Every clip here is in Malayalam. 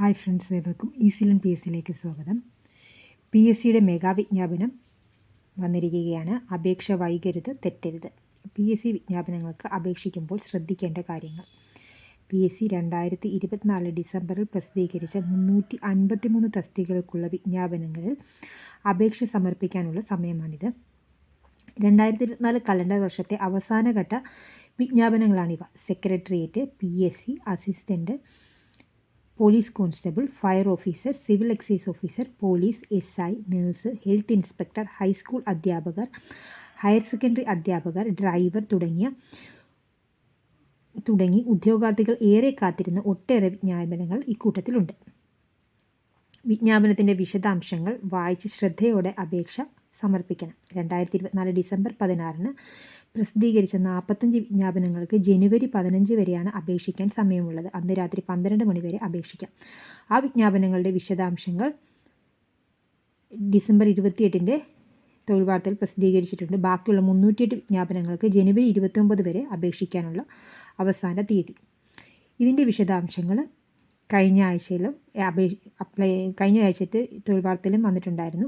ഹായ് ഫ്രണ്ട്സ് ഏവർക്കും ഈസിലൻ പി എസ് സിയിലേക്ക് സ്വാഗതം. പി എസ് സിയുടെ മെഗാ വിജ്ഞാപനം വന്നിരിക്കുകയാണ്. അപേക്ഷ വൈകരുത് തെറ്റരുത്. പി എസ് സി വിജ്ഞാപനങ്ങൾക്ക് അപേക്ഷിക്കുമ്പോൾ ശ്രദ്ധിക്കേണ്ട കാര്യങ്ങൾ. പി എസ് സി രണ്ടായിരത്തി ഇരുപത്തിനാല് ഡിസംബറിൽ പ്രസിദ്ധീകരിച്ച മുന്നൂറ്റി അൻപത്തി മൂന്ന് തസ്തികകൾക്കുള്ള വിജ്ഞാപനങ്ങളിൽ അപേക്ഷ സമർപ്പിക്കാനുള്ള സമയമാണിത്. രണ്ടായിരത്തി ഇരുപത്തിനാല് കലണ്ടർ വർഷത്തെ അവസാനഘട്ട വിജ്ഞാപനങ്ങളാണിവ. Secretariat P S C assistant police constable fire officer civil excise officer police S I nurse health inspector high school അധ്യാപകർ ഹയർ സെക്കൻഡറി അധ്യാപകർ ഡ്രൈവർ തുടങ്ങിയ തുടങ്ങി ഉദ്യോഗാർത്ഥികൾ ഏറെ കാത്തിരുന്ന ഒട്ടേറെ വിജ്ഞാപനങ്ങൾ ഇക്കൂട്ടത്തിലുണ്ട്. വിജ്ഞാപനത്തിന്റെ വിശദാംശങ്ങൾ വായിച്ച് ശ്രദ്ധയോടെ അപേക്ഷ സമർപ്പിക്കണം. രണ്ടായിരത്തി ഇരുപത്തിനാല് ഡിസംബർ പതിനാറിന് പ്രസിദ്ധീകരിച്ച നാൽപ്പത്തഞ്ച് വിജ്ഞാപനങ്ങൾക്ക് ജനുവരി പതിനഞ്ച് വരെയാണ് അപേക്ഷിക്കാൻ സമയമുള്ളത്. അന്ന് രാത്രി പന്ത്രണ്ട് മണി വരെ അപേക്ഷിക്കാം. ആ വിജ്ഞാപനങ്ങളുടെ വിശദാംശങ്ങൾ ഡിസംബർ ഇരുപത്തിയെട്ടിന്റെ തൊഴിൽ വാർത്തയിൽ പ്രസിദ്ധീകരിച്ചിട്ടുണ്ട്. ബാക്കിയുള്ള മുന്നൂറ്റിയെട്ട് വിജ്ഞാപനങ്ങൾക്ക് ജനുവരി ഇരുപത്തൊമ്പത് വരെ അപേക്ഷിക്കാനുള്ള അവസാന തീയതി. ഇതിന്റെ വിശദാംശങ്ങൾ കഴിഞ്ഞ ആഴ്ചയിലും അപേക്ഷ അപ്ലൈ കഴിഞ്ഞ ആഴ്ചത്തെ തൊഴിൽ വാർത്തയിലും വന്നിട്ടുണ്ടായിരുന്നു.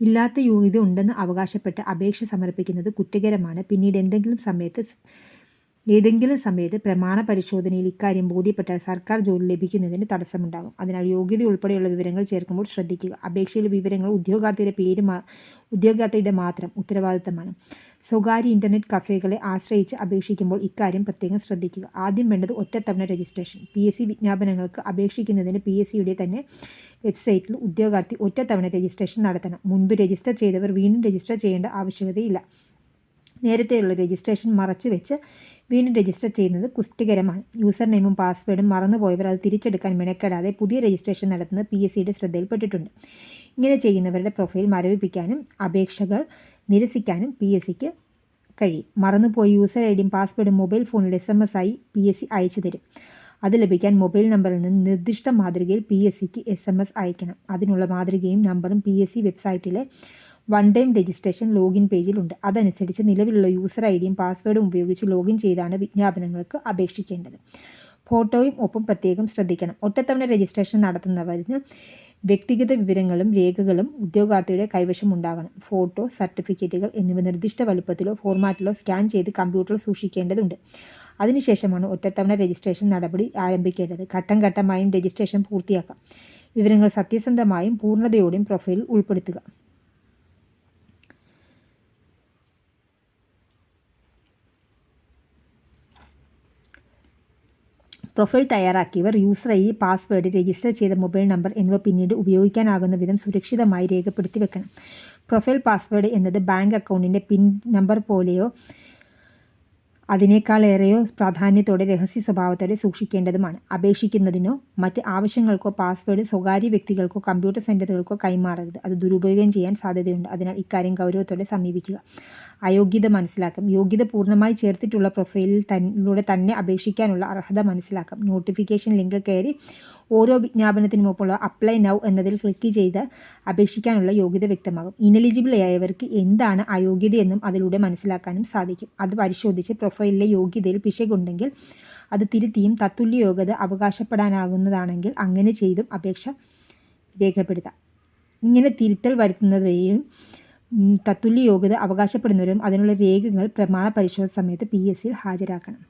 ഇല്ലാത്ത യോഗ്യത ഉണ്ടെന്ന് അവകാശപ്പെട്ട് അപേക്ഷ സമർപ്പിക്കുന്നത് കുറ്റകരമാണ്. പിന്നീട് എന്തെങ്കിലും സമയത്ത് ഏതെങ്കിലും സമയത്ത് പ്രമാണ പരിശോധനയിൽ ഇക്കാര്യം ബോധ്യപ്പെട്ടാൽ സർക്കാർ ജോലി ലഭിക്കുന്നതിന് തടസ്സമുണ്ടാകും. അതിനാൽ യോഗ്യത ഉൾപ്പെടെയുള്ള വിവരങ്ങൾ ചേർക്കുമ്പോൾ ശ്രദ്ധിക്കുക. അപേക്ഷയിലെ വിവരങ്ങൾ ഉദ്യോഗാർത്ഥിയുടെ പേര് ഉദ്യോഗാർത്ഥിയുടെ മാത്രം ഉത്തരവാദിത്തമാണ്. സ്വകാര്യ ഇന്റർനെറ്റ് കഫേകളെ ആശ്രയിച്ച് അപേക്ഷിക്കുമ്പോൾ ഇക്കാര്യം പ്രത്യേകം ശ്രദ്ധിക്കുക. ആദ്യം വേണ്ടത് ഒറ്റത്തവണ രജിസ്ട്രേഷൻ. പി എസ് സി വിജ്ഞാപനങ്ങൾക്ക് അപേക്ഷിക്കുന്നതിന് പി എസ് സിയുടെ തന്നെ വെബ്സൈറ്റിൽ ഉദ്യോഗാർത്ഥി ഒറ്റത്തവണ രജിസ്ട്രേഷൻ നടത്തണം. മുൻപ് രജിസ്റ്റർ ചെയ്തവർ വീണ്ടും രജിസ്റ്റർ ചെയ്യേണ്ട ആവശ്യകതയില്ല. നേരത്തെയുള്ള രജിസ്ട്രേഷൻ മറച്ചു വെച്ച് വീണ്ടും രജിസ്റ്റർ ചെയ്യുന്നത് കുറ്റകരമാണ് യൂസർ നെയിമും പാസ്വേഡും മറന്നുപോയവർ അത് തിരിച്ചെടുക്കാൻ മെനക്കെടാതെ പുതിയ രജിസ്ട്രേഷൻ നടത്തുന്നത് പി എസ് സിയുടെ ശ്രദ്ധയിൽപ്പെട്ടിട്ടുണ്ട്. ഇങ്ങനെ ചെയ്യുന്നവരുടെ പ്രൊഫൈൽ മരവിപ്പിക്കാനും അപേക്ഷകൾ നിരസിക്കാനും പി എസ് സിക്ക് കഴിയും. മറന്നുപോയി യൂസർ ഐ ഡിയും പാസ്വേഡും മൊബൈൽ ഫോണിൽ എസ് എം എസ് ആയി പി എസ് സി അയച്ചു തരും. അത് ലഭിക്കാൻ മൊബൈൽ നമ്പറിൽ നിന്ന് നിർദ്ദിഷ്ട മാതൃകയിൽ പി എസ് സിക്ക് എസ് എം എസ് അയക്കണം. അതിനുള്ള മാതൃകയും നമ്പറും പി എസ് സി വെബ്സൈറ്റിലെ വൺ ടൈം രജിസ്ട്രേഷൻ ലോഗിൻ പേജിലുണ്ട് അതനുസരിച്ച് നിലവിലുള്ള യൂസർ ഐ ഡിയും പാസ്വേഡും ഉപയോഗിച്ച് ലോഗിൻ ചെയ്താണ് വിജ്ഞാപനങ്ങൾക്ക് അപേക്ഷിക്കേണ്ടത്. ഫോട്ടോയും ഒപ്പം പ്രത്യേകം ശ്രദ്ധിക്കണം. ഒറ്റത്തവണ രജിസ്ട്രേഷൻ നടത്തുന്നവരിന് വ്യക്തിഗത വിവരങ്ങളും രേഖകളും ഉദ്യോഗാർത്ഥിയുടെ കൈവശം ഉണ്ടാകണം. ഫോട്ടോ സർട്ടിഫിക്കറ്റുകൾ എന്നിവ നിർദ്ദിഷ്ട വലുപ്പത്തിലോ ഫോർമാറ്റിലോ സ്കാൻ ചെയ്ത് കമ്പ്യൂട്ടറിൽ സൂക്ഷിക്കേണ്ടതുണ്ട്. അതിനുശേഷമാണ് ഒറ്റത്തവണ രജിസ്ട്രേഷൻ നടപടി ആരംഭിക്കേണ്ടത്. ഘട്ടം ഘട്ടമായും രജിസ്ട്രേഷൻ പൂർത്തിയാക്കാം. വിവരങ്ങൾ സത്യസന്ധമായും പൂർണതയോടെയും പ്രൊഫൈലിൽ ഉൾപ്പെടുത്തുക. Profile തയ്യാറാക്കിയവർ user I D password register ചെയ്ത മൊബൈൽ നമ്പർ എന്നിവ പിന്നീട് ഉപയോഗിക്കാനാകുന്ന വിധം സുരക്ഷിതമായി രേഖപ്പെടുത്തി വെക്കണം. പ്രൊഫൈൽ പാസ്വേഡ് എന്നത് ബാങ്ക് അക്കൗണ്ടിന്റെ പിൻ നമ്പർ പോലെയോ അതിനേക്കാളേറെയോ പ്രാധാന്യത്തോടെ രഹസ്യ സ്വഭാവത്തോടെ സൂക്ഷിക്കേണ്ടതുമാണ്. അപേക്ഷിക്കുന്നതിനോ മറ്റ് ആവശ്യങ്ങൾക്കോ പാസ്വേഡ് സ്വകാര്യ വ്യക്തികൾക്കോ കമ്പ്യൂട്ടർ സെന്ററുകൾക്കോ കൈമാറരുത്. അത് ദുരുപയോഗം ചെയ്യാൻ സാധ്യതയുണ്ട്. അതിനാൽ ഇക്കാര്യം ഗൗരവത്തോടെ സമീപിക്കുക. അയോഗ്യത മനസ്സിലാക്കും. യോഗ്യത പൂർണമായി ചേർത്തിട്ടുള്ള പ്രൊഫൈലിൽ തന്നിലൂടെ തന്നെ അപേക്ഷിക്കാനുള്ള അർഹത മനസ്സിലാക്കും. നോട്ടിഫിക്കേഷൻ ലിങ്ക് കയറി ഓരോ വിജ്ഞാപനത്തിനുമൊപ്പമുള്ള അപ്ലൈ നൗ എന്നതിൽ ക്ലിക്ക് ചെയ്ത് അപേക്ഷിക്കാനുള്ള യോഗ്യത വ്യക്തമാകും. ഇനലിജിബിൾ ആയവർക്ക് എന്താണ് അയോഗ്യതയെന്നും അതിലൂടെ മനസ്സിലാക്കാനും സാധിക്കും. അത് പരിശോധിച്ച് പ്രൊഫൈലിലെ യോഗ്യതയിൽ പിശകുണ്ടെങ്കിൽ അത് തിരുത്തിയും തത്തുല്യ യോഗ്യത അവകാശപ്പെടാനാകുന്നതാണെങ്കിൽ അങ്ങനെ ചെയ്തും അപേക്ഷ രേഖപ്പെടുത്താം. ഇങ്ങനെ തിരുത്തൽ വരുത്തുന്നത് വഴിയും തത്തുല്യ യോഗ്യത അവകാശപ്പെടുന്നവരും അതിനുള്ള രേഖകൾ പ്രമാണ പരിശോധന സമയത്ത് പി എസ് സിയിൽ ഹാജരാക്കണം.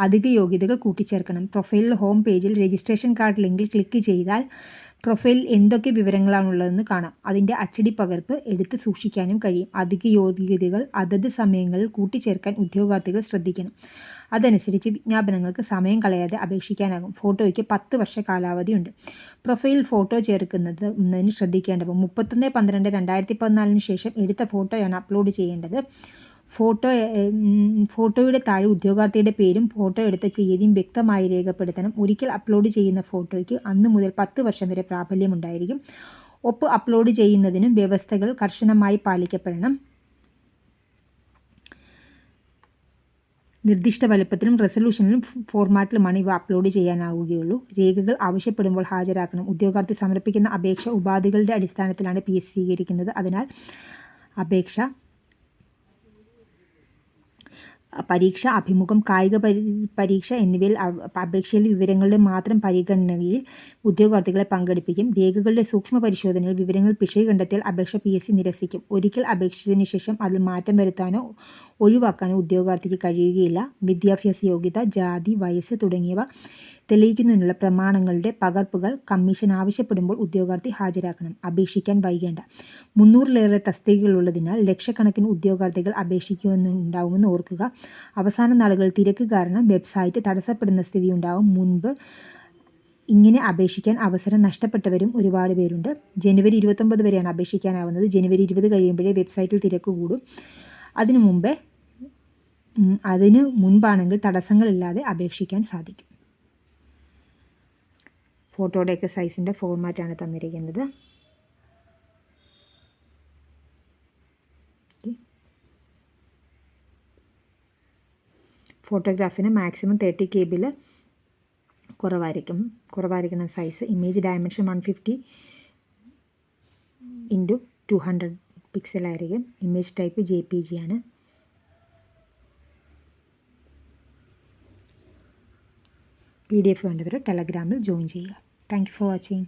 അധിക യോഗ്യതകൾ കൂട്ടിച്ചേർക്കണം. പ്രൊഫൈലിൽ ഹോം പേജിൽ രജിസ്ട്രേഷൻ കാർഡ് ലിങ്കിൽ ക്ലിക്ക് ചെയ്താൽ പ്രൊഫൈലിൽ എന്തൊക്കെ വിവരങ്ങളാണുള്ളതെന്ന് കാണാം. അതിന്റെ അച്ചടി പകർപ്പ് എടുത്ത് സൂക്ഷിക്കാനും കഴിയും. അധിക യോഗ്യതകൾ അതത് സമയങ്ങളിൽ കൂട്ടിച്ചേർക്കാൻ ഉദ്യോഗാർത്ഥികൾ ശ്രദ്ധിക്കണം. അതനുസരിച്ച് വിജ്ഞാപനങ്ങൾക്ക് സമയം കളയാതെ അപേക്ഷിക്കാനാകും. ഫോട്ടോയ്ക്ക് പത്ത് വർഷ കാലാവധിയുണ്ട് പ്രൊഫൈൽ ഫോട്ടോ ചേർക്കുന്നത് എന്നതിന് ശ്രദ്ധിക്കേണ്ടത് മുപ്പത്തൊന്ന് പന്ത്രണ്ട് രണ്ടായിരത്തി പതിനാലിന് ശേഷം എടുത്ത ഫോട്ടോയാണ് അപ്ലോഡ് ചെയ്യേണ്ടത്. ഫോട്ടോ ഫോട്ടോയുടെ താഴെ ഉദ്യോഗാർത്ഥിയുടെ പേരും ഫോട്ടോ എടുത്ത തീയതിയും വ്യക്തമായി രേഖപ്പെടുത്തണം. ഒരിക്കൽ അപ്ലോഡ് ചെയ്യുന്ന ഫോട്ടോയ്ക്ക് അന്ന് മുതൽ പത്ത് വർഷം വരെ പ്രാബല്യമുണ്ടായിരിക്കും. ഒപ്പ് അപ്ലോഡ് ചെയ്യുന്നതിനും വ്യവസ്ഥകൾ കർശനമായി പാലിക്കപ്പെടണം. നിർദ്ദിഷ്ട വലുപ്പത്തിലും റെസൊല്യൂഷനിലും ഫോർമാറ്റിലുമാണ് ഇവ അപ്ലോഡ് ചെയ്യാനാവുകയുള്ളൂ. രേഖകൾ ആവശ്യപ്പെടുമ്പോൾ ഹാജരാക്കണം. ഉദ്യോഗാർത്ഥി സമർപ്പിക്കുന്ന അപേക്ഷ ഉപാധികളുടെ അടിസ്ഥാനത്തിലാണ് പി എസ് സ്വീകരിക്കുന്നത്. അതിനാൽ അപേക്ഷ പരീക്ഷ അഭിമുഖം കായിക പരി പരീക്ഷ എന്നിവയിൽ അപേക്ഷയിൽ വിവരങ്ങളുടെ മാത്രം പരിഗണനയിൽ ഉദ്യോഗാർത്ഥികളെ പങ്കെടുപ്പിക്കും. രേഖകളുടെ സൂക്ഷ്മ പരിശോധനയിൽ വിവരങ്ങൾ പിശക് കണ്ടെത്തിയാൽ അപേക്ഷ പി എസ് സി നിരസിക്കും. ഒരിക്കൽ അപേക്ഷിച്ചതിന് ശേഷം അതിൽ മാറ്റം വരുത്താനോ ഒഴിവാക്കാനോ ഉദ്യോഗാർത്ഥിക്ക് കഴിയുകയില്ല. വിദ്യാഭ്യാസ യോഗ്യത ജാതി വയസ്സ് തുടങ്ങിയവ തെളിയിക്കുന്നതിനുള്ള പ്രമാണങ്ങളുടെ പകർപ്പുകൾ കമ്മീഷൻ ആവശ്യപ്പെടുമ്പോൾ ഉദ്യോഗാർത്ഥി ഹാജരാക്കണം. അപേക്ഷിക്കാൻ വൈകേണ്ട. മുന്നൂറിലേറെ തസ്തികകളുള്ളതിനാൽ ലക്ഷക്കണക്കിന് ഉദ്യോഗാർത്ഥികൾ അപേക്ഷിക്കുമെന്നുണ്ടാവുമെന്ന് ഓർക്കുക. അവസാന നാളുകളിൽ തിരക്ക് കാരണം വെബ്സൈറ്റ് തടസ്സപ്പെടുന്ന സ്ഥിതി ഉണ്ടാകും മുൻപ് ഇങ്ങനെ അപേക്ഷിക്കാൻ അവസരം നഷ്ടപ്പെട്ടവരും ഒരുപാട് പേരുണ്ട്. ജനുവരി ഇരുപത്തൊമ്പത് വരെയാണ് അപേക്ഷിക്കാനാവുന്നത്. ജനുവരി ഇരുപത് കഴിയുമ്പോഴേ വെബ്സൈറ്റിൽ തിരക്ക് കൂടും. അതിനു മുമ്പേ അതിന് മുൻപാണെങ്കിൽ തടസ്സങ്ങളില്ലാതെ അപേക്ഷിക്കാൻ സാധിക്കും. ഫോട്ടോയുടെയൊക്കെ സൈസിന്റെ ഫോർമാറ്റാണ് തന്നിരിക്കുന്നത്. ഫോട്ടോഗ്രാഫിന് മാക്സിമം തേർട്ടി കെ ബിയിൽ കുറവായിരിക്കും കുറവായിരിക്കണം size image dimension one fifty into two hundred പിക്സലായിരിക്കും image type J P G ആണ്. പി ഡി എഫ് വേണ്ടവർ ടെലഗ്രാമിൽ ജോയിൻ ചെയ്യുക. Thank you for watching